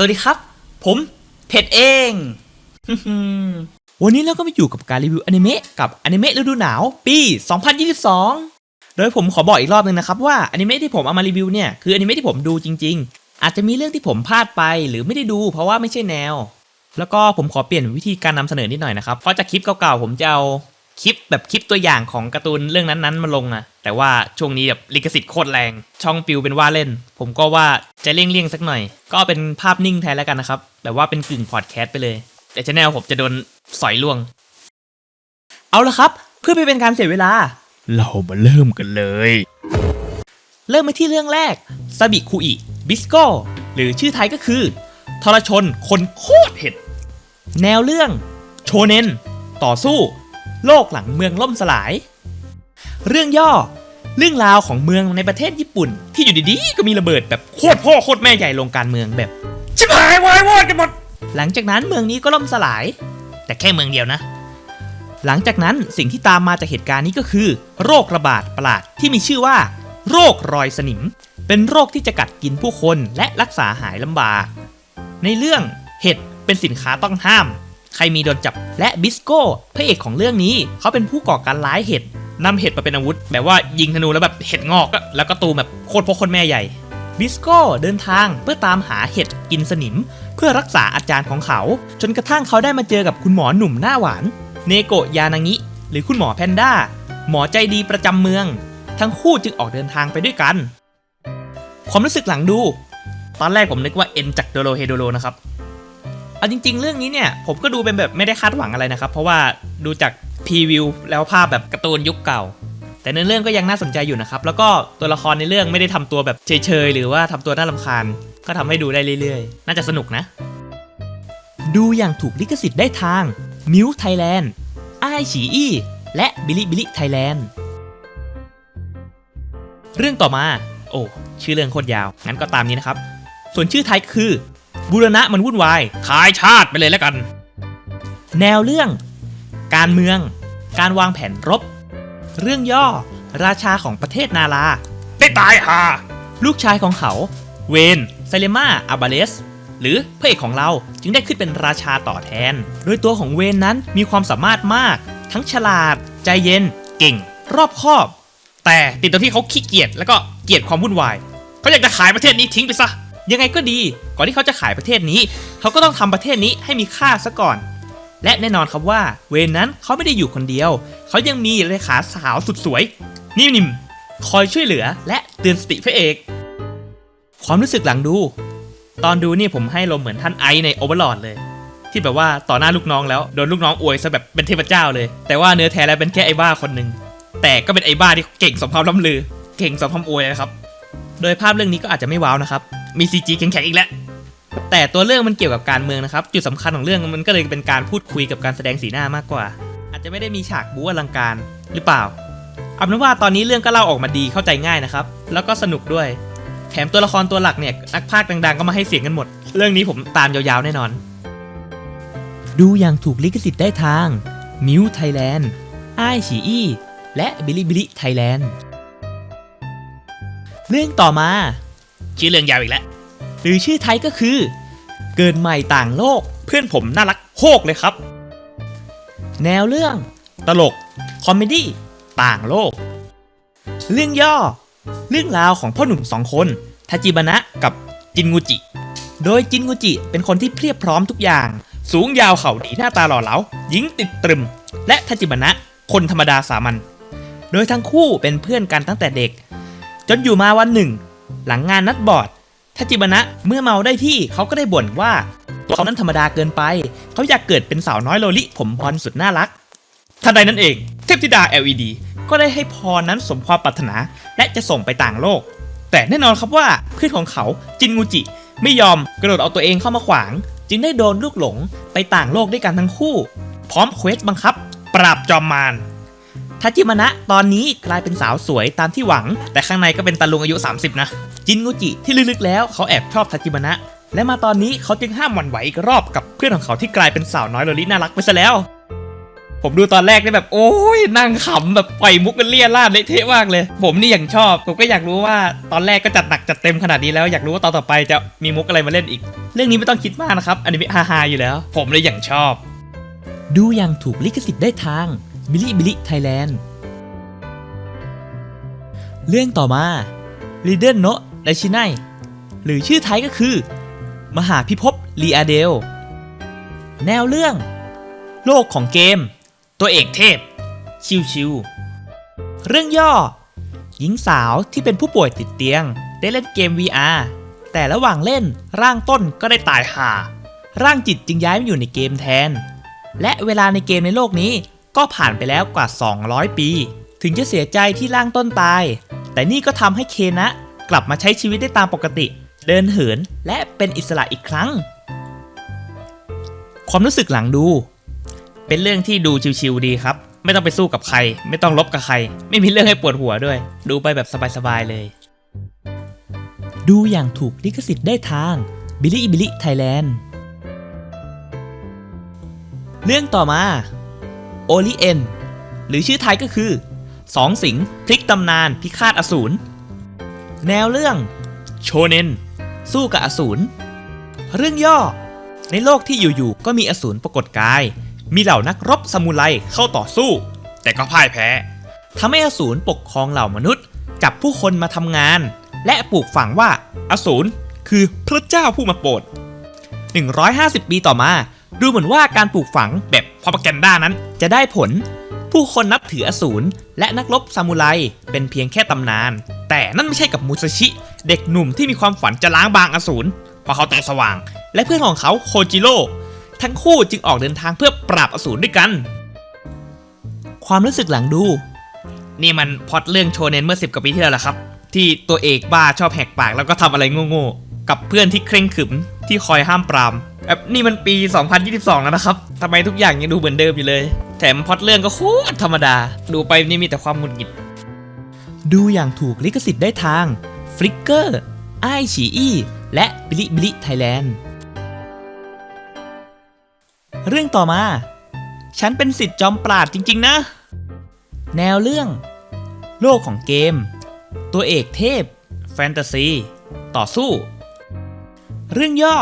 สวัสดีครับ ผมเพชรเอง วันนี้เราก็มาอยู่กับการรีวิวอนิเมะกับอนิเมะฤดูหนาวปี 2022 โดยผมขอบอกอีกรอบหนึ่งนะครับว่าอนิเมะที่ผมเอามารีวิวเนี่ยคืออนิเมะที่ผมดูจริง ๆ อาจจะมีเรื่องที่ผมพลาดไปหรือไม่ได้ดูเพราะว่าไม่ใช่แนว แล้วก็ผมขอเปลี่ยนวิธีการนำเสนอนิดหน่อยนะครับเพราะจากคลิปเก่าๆผมจะเอา คลิปแบบคลิปตัวอย่างของการ์ตูนเรื่องนั้นๆมาลงอะแต่ว่าช่วงนี้แบบลิขสิทธิ์โคตรแรง ช่องปิวเป็นว่าเล่น ผมก็ว่าจะเลี่ยงๆสักหน่อย ก็เอาเป็นภาพนิ่งแทนแล้วกันนะครับ แบบว่าเป็นกึ่งพอดแคสต์ไปเลย แต่ชแนลผมจะโดนสอยล่วง เอาละครับ เพื่อไม่เป็นการเสียเวลา เรามาเริ่มกันเลย เริ่มไปที่เรื่องแรกซาบิคุอิบิสโกหรือชื่อไทยก็คือ ทรชนคนโคตรเผ็ด แนวเรื่องโชเนนต่อสู้ โลกหลังเมืองล่มสลาย เรื่องย่อ เรื่องราวของเมืองในประเทศญี่ปุ่น ที่อยู่ดีๆ ก็มีระเบิดแบบโคตรพ่อโคตรแม่ใหญ่ลงการเมืองแบบชิบหายวายวอดกันหมด หลังจากนั้นเมืองนี้ก็ล่มสลาย แต่แค่เมืองเดียวนะ หลังจากนั้นสิ่งที่ตามมาจากเหตุการณ์นี้ก็คือ โรคระบาดประหลาดที่มีชื่อว่า โรครอยสนิม เป็นโรคที่จะกัดกินผู้คนและรักษาหายลำบาก ในเรื่องเห็ดเป็นสินค้าต้องห้าม ใครมีโดนจับและบิสโก้พระเอกของเรื่องนี้ เขาเป็นผู้ก่อการร้ายเห็ดนำเห็ดมาเป็นอาวุธ แบบว่ายิงธนูแล้วแบบเห็ดงอกแล้วก็ตูมแบบโคตรพ่อคตรแม่ใหญ่บิสโก้เดินทางเพื่อตามหาเห็ดกินสนิม เพื่อรักษาอาจารย์ของเขา จนกระทั่งเขาได้มาเจอกับคุณหมอหนุ่มหน้าหวาน เนโกะยานางิ หรือคุณหมอแพนด้า หมอใจดีประจำเมือง ทั้งคู่จึงออกเดินทางไปด้วยกัน ความรู้สึกหลังดู ตอนแรกผมนึกว่าเอ็นจากโดโลเฮโดโลนะครับ เอาจริง ๆ เรื่องนี้เนี่ยผมก็ดูเป็นแบบไม่ได้คาดหวังอะไรนะครับ เพราะว่าดูจากพรีวิวแล้วภาพแบบการ์ตูนยุคเก่า แต่ในอเรื่องก็ยังน่าสนใจอยู่นะครับ แล้วก็ตัวละครในเรื่องไม่ได้ทำตัวแบบเฉยๆหรือว่าทำตัวน่ารำคาญ ก็ทำให้ดูได้เรื่อยๆ น่าจะสนุกนะ ดูอย่างถูกลิขสิทธิ์ได้ทางมิวไทยแลนด์ไอฉีอี้และบิลิบิลิไทยแลนด์เรื่องต่อมา โอ้ ชื่อเรื่องโคตรยาว งั้นก็ตามนี้นะครับ ส่วนชื่อไทยคือ บุรณะมันวุ่นวายขายชาติไปเลยแล้วกัน แนวเรื่อง การเมือง การวางแผนรบ เรื่องย่อ ราชาของประเทศนาลาได้ตายห่าลูกชายของเขา เวนไซเลมาอาบาเลส หรือพระเอกของเราจึงได้ขึ้นเป็นราชาต่อแทน โดยตัวของเวนนั้นมีความสามารถมาก ทั้งฉลาด ใจเย็น เก่ง รอบคอบ แต่ติดตรงที่เขาขี้เกียจแล้วก็เกลียดความวุ่นวายเขาอยากจะขายประเทศนี้ทิ้งไปซะ ยังไงก็ดี ก่อนที่เขาจะขายประเทศนี้ เขาก็ต้องทำประเทศนี้ให้มีค่าซะก่อน และแน่นอนครับว่า เวนนั้นเขาไม่ได้อยู่คนเดียว เขายังมีเลขาสาวสุดสวย นิ่มๆคอยช่วยเหลือและเตือนสติพระเอก ความรู้สึกหลังดู ตอนดูนี่ผมให้ลมเหมือนท่านไอในโอเวอร์ลอดเลย ที่แบบว่าต่อหน้าลูกน้องแล้วโดนลูกน้องอวยซะแบบเป็นเทพเจ้าเลย แต่ว่าเนื้อแท้แล้วเป็นแค่ไอ้บ้าคนหนึ่งแต่ก็เป็นไอ้บ้าที่เก่งสมคำล่ำลือ เก่งสมคำอวยนะครับ โดยภาพเรื่องนี้ก็อาจจะไม่ว้าวนะครับ มี CG แข็งๆอีกแล้วแต่ตัวเรื่องมันเกี่ยวกับการเมืองนะครับ จุดสำคัญของเรื่องมันก็เลยเป็นการพูดคุยกับการแสดงสีหน้ามากกว่า อาจจะไม่ได้มีฉากบู๊อลังการหรือเปล่าเอาเป็นว่าตอนนี้เรื่องก็เล่าออกมาดีเข้าใจง่ายนะครับ แล้วก็สนุกด้วย แถมตัวละครตัวหลักเนี่ยนักพากย์ดังๆ ก็มาให้เสียงกันหมด เรื่องนี้ผมตามยาวๆแน่นอน ดูอย่างถูกลิขสิทธิ์ได้ทางมิวไทยแลนด์ไอฉีอี้และบิลิบิลิไทยแลนด์เรื่องต่อมา ชื่อเรื่องยาวอีกแล้ว หรือชื่อไทยก็คือ เกิดใหม่ต่างโลก เพื่อนผมน่ารักโฮกเลยครับ แนวเรื่อง ตลก คอมเมดี้ต่างโลก เรื่องย่อ เรื่องราวของพ่อหนุ่มสองคนทาจิบานะกับจินงูจิ โดยจินงูจิเป็นคนที่เพียบพร้อมทุกอย่าง สูงยาวเข่าดีหน้าตาหล่อเหลาหญิงติดตรึม และทาจิบานะคนธรรมดาสามัญโดยทั้งคู่เป็นเพื่อนกันตั้งแต่เด็ก จนอยู่มาวันหนึ่ง หลังงานนัดบอร์ดทาจิบนะเมื่อเมาได้ที่เขาก็ได้บ่นว่าตัวเขานั้นธรรมดาเกินไป เขาอยากเกิดเป็นสาวน้อยโลลิ ผมบอลสุดน่ารักทันใดนั้นเอง เทพธิดา LED ก็ได้ให้พรนั้นสมความปรารถนา และจะส่งไปต่างโลก แต่แน่นอนครับว่าเพื่อนของเขาจินงูจิ ไม่ยอมกระโดดเอาตัวเองเข้ามาขวาง จึงได้โดนลูกหลงไปต่างโลกด้วยกันทั้งคู่ พร้อมเควสบังคับ ปราบจอมมาร ทาจิมานะตอนนี้กลายเป็นสาวสวยตามที่หวัง แต่ข้างในก็เป็นตาลุงอายุ 30 นะ จินงูจิที่ลึกๆแล้วเขาแอบชอบทาจิมานะ และมาตอนนี้เขาจึงห้ามหวั่นไหวอีกรอบกับเพื่อนของเขาที่กลายเป็นสาวน้อยโลลิน่ารักไปซะแล้ว ผมดูตอนแรกได้แบบโอ้ยนั่งขำแบบปล่อยมุกกันเลี่ยราดเละเทะมากเลย ผมนี่อย่างชอบ ผมก็อยากรู้ว่าตอนแรกก็จัดหนักจัดเต็มขนาดนี้แล้วอยากรู้ว่าตอนต่อไปจะมีมุกอะไรมาเล่นอีก เรื่องนี้ไม่ต้องคิดมากนะครับอนิเมะฮาๆอยู่แล้ว ผมเลยอย่างชอบ ดูอย่างถูกลิขสิทธิ์ได้ทาง บิลิบิลิไทยแลนด์เรื่องต่อมาลีเดนโนะไดชิไนหรือชื่อไทยก็คือ มหาพิภพลีอาเดล แนวเรื่อง โลกของเกม ตัวเอกเทพ ชิวชิวเรื่องย่อ หญิงสาวที่เป็นผู้ป่วยติดเตียง ได้เล่นเกม VR แต่ระหว่างเล่นร่างต้นก็ได้ตายห่า ร่างจิตจึงย้ายมาอยู่ในเกมแทน และเวลาในเกมในโลกนี้ ก็ผ่านไปแล้วกว่า 200 ปี ถึงจะเสียใจที่ร่างต้นตาย แต่นี่ก็ทำให้เคนะ กลับมาใช้ชีวิตได้ตามปกติ เดินเหินและเป็นอิสระอีกครั้ง ความรู้สึกหลังดู เป็นเรื่องที่ดูชิวๆดีครับ ไม่ต้องไปสู้กับใคร ไม่ต้องลบกับใคร ไม่มีเรื่องให้ปวดหัวด้วย ดูไปแบบสบายๆเลย ดูอย่างถูกลิขสิทธิ์ได้ทางบิลิบิลิไทยแลนด์เรื่องต่อมา โอลิเอ็นหรือชื่อไทยก็คือสองสิงพลิกตำนานพิฆาตอสูร แนวเรื่อง โชเนน สู้กับอสูร เรื่องย่อ ในโลกที่อยู่ๆก็มีอสูรปรากฏกาย มีเหล่านักรบซามูไรเข้าต่อสู้ แต่ก็พ่ายแพ้ทำให้อสูรปกครองเหล่ามนุษย์ จับผู้คนมาทำงาน และปลูกฝังว่าอสูรคือพระเจ้าผู้มาโปรด150 ปีต่อมา ดูเหมือนว่าการปลูกฝังแบบพอปแกนด้านั้นจะได้ผล ผู้คนนับถืออสูรและนักรบซามูไรเป็นเพียงแค่ตำนาน แต่นั่นไม่ใช่กับมุซาชิ เด็กหนุ่มที่มีความฝันจะล้างบางอสูรเพราะเขาตาสว่าง และเพื่อนของเขาโคจิโร่ทั้งคู่จึงออกเดินทางเพื่อปราบอสูรด้วยกัน ความรู้สึกหลังดู นี่มันพอดเรื่องโชเนนเมื่อ 10กว่าปีที่แล้วแหละครับ ที่ตัวเอกบ้าชอบแหกปากแล้วก็ทำอะไรโง่ๆกับเพื่อนที่เคร่งขรึมที่คอยห้ามปราม แบบนี่มันปี 2022 แล้วนะครับทำไมทุกอย่างยังดูเหมือนเดิมอยู่เลย แถมพอดเรื่องก็โคตรธรรมดา ดูไปนี่มีแต่ความหงุดหงิด ดูอย่างถูกลิขสิทธิ์ได้ทางฟลิกเกอร์ไอฉีอีและบิลิบิลิไทยแลนด์ เรื่องต่อมา ฉันเป็นสิทธิ์จอมปราดจริง ๆ นะ แนวเรื่อง โลกของเกม ตัวเอกเทพ แฟนตาซี ต่อสู้ เรื่องย่อ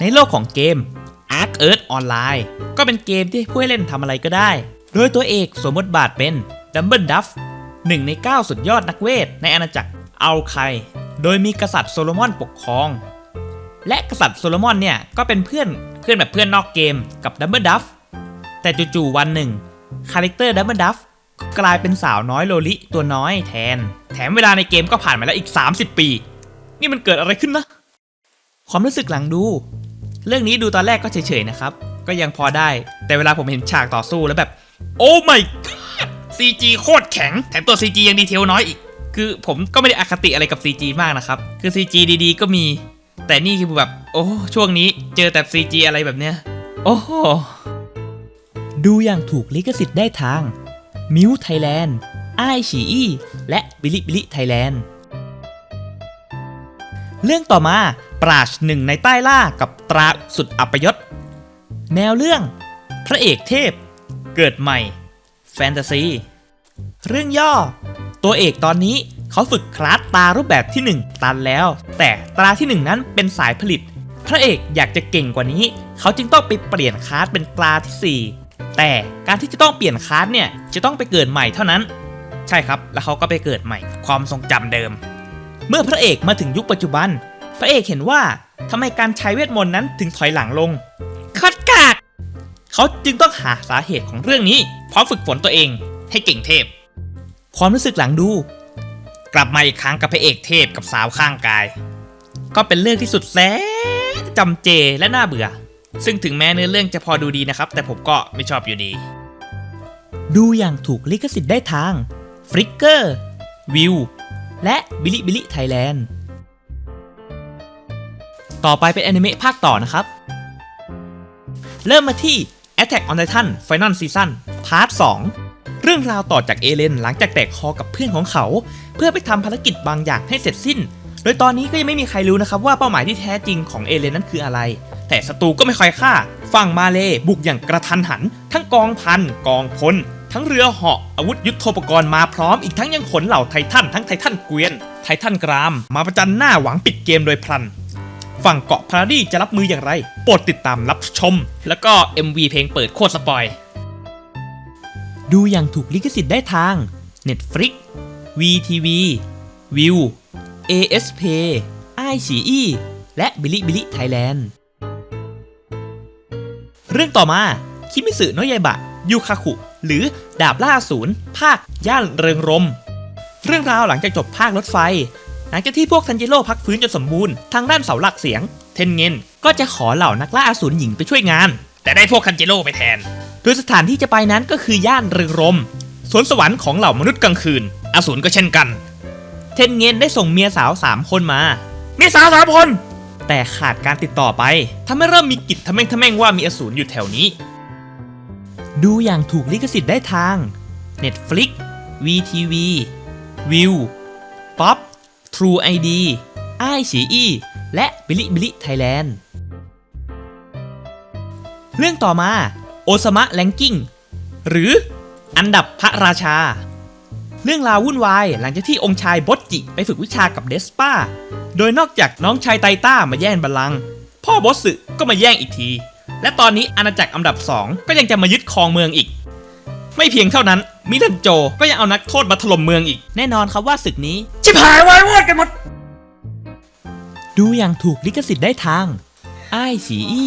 ในโลกของเกม Ark Earth Online ก็เป็นเกมที่ผู้ให้เล่นทำอะไรก็ได้ โดยตัวเอกสวมบทบาทเป็นดัมเบิลดัฟหนึ่งใน 9 สุดยอดนักเวท ในอาณาจักรอัลไคโดยมีกษัตริย์โซโลมอนปกครอง และกษัตริย์โซโลมอนเนี่ย ก็เป็นเพื่อนเพื่อนแบบเพื่อนนอกเกมกับดัมเบิลดัฟแต่จู่ๆวันหนึ่งคาแรคเตอร์ดัมเบิลดัฟกลายเป็นสาวน้อยโลลิตัวน้อยแทน แถมเวลาในเกมก็ผ่านมาแล้วอีก 30 ปี นี่มันเกิดอะไรขึ้นนะ ความรู้สึกหลังดู เรื่องนี้ดูตอนแรกก็เฉยๆนะครับ ก็ยังพอได้ แต่เวลาผมเห็นฉากต่อสู้แล้วแบบ โอ้ my god CG โคตรแข็ง แถมตัว CG ยังดีเทลน้อยอีก คือผมก็ไม่ได้อคติอะไรกับ CG มากนะครับ คือ CG ดีๆ ก็มี แต่นี่คือแบบ โอ้ ช่วงนี้เจอแต่ CG อะไรแบบเนี้ย โอ้ดูอย่างถูกลิขสิทธิ์ได้ทางมิวไทยแลนด์ไอฉีอีและบิลิบิลิไทยแลนด์เรื่องต่อมาปราชหนึ่งในใต้ล่ากับ ตราสุดอัปยศ แนวเรื่อง พระเอกเทพ เกิดใหม่ แฟนตาซี เรื่องย่อ ตัวเอกตอนนี้เขาฝึกคลาสตารูปแบบที่ 1 ตันแล้ว แต่ตราที่ 1 นั้นเป็นสายผลิต พระเอกอยากจะเก่งกว่านี้ เขาจึงต้องไปเปลี่ยนคลาสเป็นตราที่ 4 แต่การที่จะต้องเปลี่ยนคลาสเนี่ยจะต้องไปเกิดใหม่เท่านั้น ใช่ครับ แล้วเขาก็ไปเกิดใหม่ ความทรงจำเดิม เมื่อพระเอกมาถึงยุคปัจจุบัน พระเอกเห็นว่าทำไมการใช้เวทมนต์นั้นถึงถอยหลังลงคดกากเขาจึงต้องหาสาเหตุของเรื่องนี้พร้อมฝึกฝนตัวเองให้เก่งเทพ ความรู้สึกหลังดู กลับมาอีกครั้งกับพระเอกเทพกับสาวข้างกาย ก็เป็นเรื่องที่สุดแสนจำเจและน่าเบื่อ ซึ่งถึงแม้เนื้อเรื่องจะพอดูดีนะครับ แต่ผมก็ไม่ชอบอยู่ดี ดูอย่างถูกลิขสิทธิ์ได้ทางฟลิกเกอร์วิวและบิลิบิลิไทยแลนด์ ต่อไปเป็นแอนิเมะภาคต่อนะครับ เริ่มมาที่ Attack on Titan Final Season พาร์ท2เรื่องราวต่อจากเอเลนหลังจากแตกคอกับเพื่อนของเขา เพื่อไปทำภารกิจบางอย่างให้เสร็จสิ้น โดยตอนนี้ก็ยังไม่มีใครรู้นะครับว่าเป้าหมายที่แท้จริงของเอเลนนั้นคืออะไร แต่ศัตรูก็ไม่ค่อยฆ่า ฝั่งมาเลบุกอย่างกระทันหัน ทั้งกองพันกองพลทั้งเรือเหาะอาวุธยุทโธปกรณ์มาพร้อมอีกทั้งยังขนเหล่าไททันทั้งไททันเกวียน ไททันกราม มาประจันหน้าหวังปิดเกมโดยพลัน ฝั่งเกาะพาราดีจะรับมืออย่างไร โปรดติดตามรับชม แล้วก็ MV เพลงเปิดโคตรสปอย ดูอย่างถูกลิขสิทธิ์ได้ทาง Netflix VTV View ASP iQIYI และบิลิบิลิไทยแลนด์เรื่องต่อมา คิมิสึโนยายบะ ยูคาคุ หรือดาบล่าศูนย์ ภาค ย่านเริงรม เรื่องราวหลังจากจบภาครถไฟ หลังจากที่พวกทันจิโร่พักฟื้นจนสมบูรณ์ทางด้านเสาหลักเสียง เทนเงินก็จะขอเหล่านักล่าอสูรหญิงไปช่วยงาน แต่ได้พวกทันจิโร่ไปแทนโดยสถานที่จะไปนั้นก็คือย่านเริงรมสวนสวรรค์ของเหล่ามนุษย์กลางคืน อสูรก็เช่นกัน เทนเงินได้ส่งเมียสาวสามคนมา เมียสาวสามคน แต่ขาดการติดต่อไปทำให้เริ่มมีกิจทะแม่งทะแม่งว่ามีอสูรอยู่แถวนี้ ดูอย่างถูกลิขสิทธิ์ได้ทาง Netflix VTV View Pop True ID iQIYI และ b i l i b i l i Thailand เรื่องต่อมาโอซามะแลงกิ้งหรืออันดับพระราชา เรื่องราววุ่นวายหลังจากที่องค์ชายบอสจิไปฝึกวิชากับเดสป้า โดยนอกจากน้องชายไตต้ามาแย่งบัลลังก์พ่อบอสสึก็มาแย่งอีกที และตอนนี้อาณาจักรอันดับ 2 ก็ยังจะมายึดครองเมืองอีก ไม่เพียงเท่านั้น มิทันโจก็ยังเอานักโทษมาถล่มเมืองอีก แน่นอนครับว่าศึกนี้ ชิบหายวายวอดกันหมด ดูอย่างถูกลิขสิทธิ์ได้ทาง ไอฉีอี